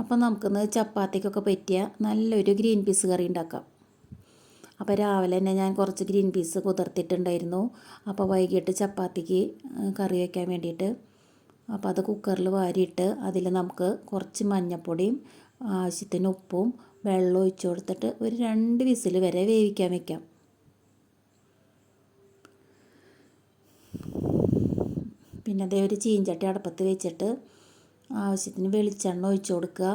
അപ്പം നമുക്കിന്ന് ചപ്പാത്തിക്കൊക്കെ പറ്റിയ നല്ലൊരു ഗ്രീൻ പീസ് കറി ഉണ്ടാക്കാം. അപ്പോൾ രാവിലെ തന്നെ ഞാൻ കുറച്ച് ഗ്രീൻ പീസ് കുതിർത്തിട്ടുണ്ടായിരുന്നു. അപ്പോൾ വൈകിട്ട് ചപ്പാത്തിക്ക് കറി വയ്ക്കാൻ വേണ്ടിയിട്ട് അപ്പോൾ അത് കുക്കറിൽ വാരിയിട്ട് അതിൽ നമുക്ക് കുറച്ച് മഞ്ഞൾപ്പൊടിയും ആവശ്യത്തിന് ഉപ്പും വെള്ളം ഒഴിച്ച് കൊടുത്തിട്ട് ഒരു രണ്ട് വിസിൽ വരെ വേവിക്കാൻ വെക്കാം. പിന്നെ അതേ ഒരു ചീഞ്ചട്ടി അടപ്പത്ത് വെച്ചിട്ട് ആവശ്യത്തിന് വെളിച്ചെണ്ണ ഒഴിച്ച് കൊടുക്കുക.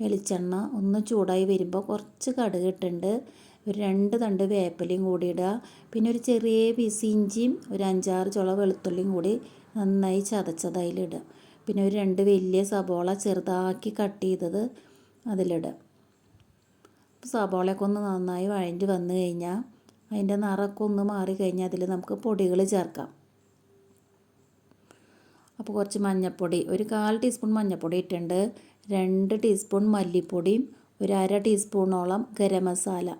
വെളിച്ചെണ്ണ ഒന്ന് ചൂടായി വരുമ്പോൾ കുറച്ച് കടുക് ഇട്ടുണ്ട് ഒരു രണ്ട് തണ്ട് വേപ്പിലയും കൂടി ഇടുക. പിന്നെ ഒരു ചെറിയ പീസ് ഇഞ്ചിയും ഒരു അഞ്ചാറ് ചുള വെളുത്തുള്ളിയും കൂടി നന്നായി ചതച്ചതായിലിടുക പിന്നെ ഒരു രണ്ട് വലിയ സബോള ചെറുതാക്കി കട്ട് ചെയ്തത് അതിലിടുക. സബോളയൊക്കെ ഒന്ന് നന്നായി വഴഞ്ഞ് വന്നു കഴിഞ്ഞാൽ അതിന്റെ നിറമൊക്കെ ഒന്ന് മാറി കഴിഞ്ഞാൽ അതിൽ നമുക്ക് പൊടികൾ ചേർക്കാം. അപ്പോൾ കുറച്ച് മഞ്ഞൾപ്പൊടി ഒരു കാൽ ടീസ്പൂൺ മഞ്ഞൾപ്പൊടി ഇട്ടുണ്ട് രണ്ട് ടീസ്പൂൺ മല്ലിപ്പൊടിയും ഒരു അര ടീസ്പൂണോളം ഗരം മസാല.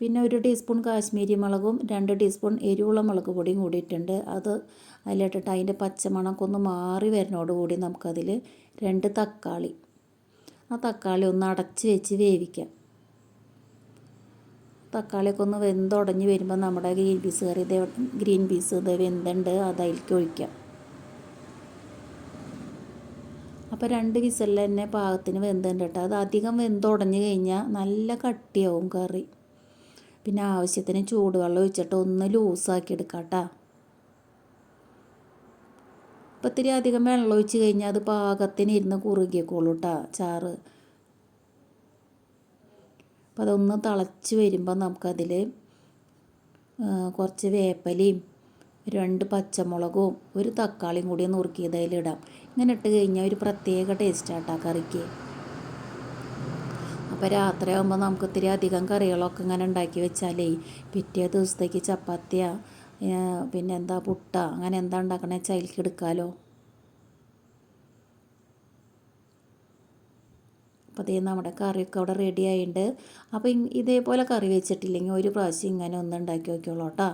പിന്നെ ഒരു ടീസ്പൂൺ കാശ്മീരി മുളകും രണ്ട് ടീസ്പൂൺ എരിവുള്ള മുളക് പൊടിയും കൂടി ഇട്ടിട്ടുണ്ട്. അത് അതിലിട്ടിട്ട് അതിന്റെ പച്ചമണമൊക്കെ ഒന്ന് മാറി വരുന്നതോടുകൂടി നമുക്കതിൽ രണ്ട് തക്കാളി. ആ തക്കാളി ഒന്ന് അടച്ച് വെച്ച് വേവിക്കാം. തക്കാളിയൊക്കെ ഒന്ന് വെന്തുടഞ്ഞ് വരുമ്പോൾ നമ്മുടെ ഗ്രീൻ പീസ് കറി ഗ്രീൻ പീസ് ഇത് വെന്തുണ്ട് അത് അതിലേക്ക് ഒഴിക്കാം. അപ്പോൾ രണ്ട് വിസലിൽ തന്നെ പാകത്തിന് വെന്തുണ്ട് കേട്ടോ. അത് അധികം വെന്തുടഞ്ഞ് കഴിഞ്ഞാൽ നല്ല കട്ടിയാവും കറി. പിന്നെ ആവശ്യത്തിന് ചൂടുവെള്ളം ഒഴിച്ചിട്ട് ഒന്ന് ലൂസാക്കി എടുക്കാം കേട്ടോ. അപ്പോൾ ഇത്തിരി അധികം വെള്ളം ഒഴിച്ച് കഴിഞ്ഞാൽ അത് പാകത്തിന് ഇരുന്ന് കുറുകിയേക്കോളൂ കേട്ടോ ചാറ്. അപ്പോൾ അതൊന്ന് തിളച്ച് വരുമ്പോൾ നമുക്കതിൽ കുറച്ച് വേപ്പലയും രണ്ട് പച്ചമുളകും ഒരു തക്കാളിയും കൂടി നുറുക്കിയത് അതിലിടാം. ഇങ്ങനെ ഇട്ട് കഴിഞ്ഞാൽ ഒരു പ്രത്യേക ടേസ്റ്റാട്ടാ കറിക്ക്. അപ്പോൾ രാത്രിയാകുമ്പോൾ നമുക്ക് ഇത്തിരി അധികം കറികളൊക്കെ ഇങ്ങനെ ഉണ്ടാക്കി വെച്ചാലേ പിറ്റേ ദിവസത്തേക്ക് ചപ്പാത്തിയ പിന്നെ എന്താ പുട്ട അങ്ങനെ എന്താ ഉണ്ടാക്കണേ ചൈൽക്ക് എടുക്കാമല്ലോ അപ്പോൾ അതേ നമ്മുടെ കറിയൊക്കെ അവിടെ റെഡി ആയിട്ടുണ്ട് അപ്പോൾ ഇതേപോലെ കറി വെച്ചിട്ടില്ലെങ്കിൽ ഒരു പ്രാവശ്യം ഇങ്ങനെ ഒന്ന് ഉണ്ടാക്കി നോക്കിയോളൂ കേട്ടോ.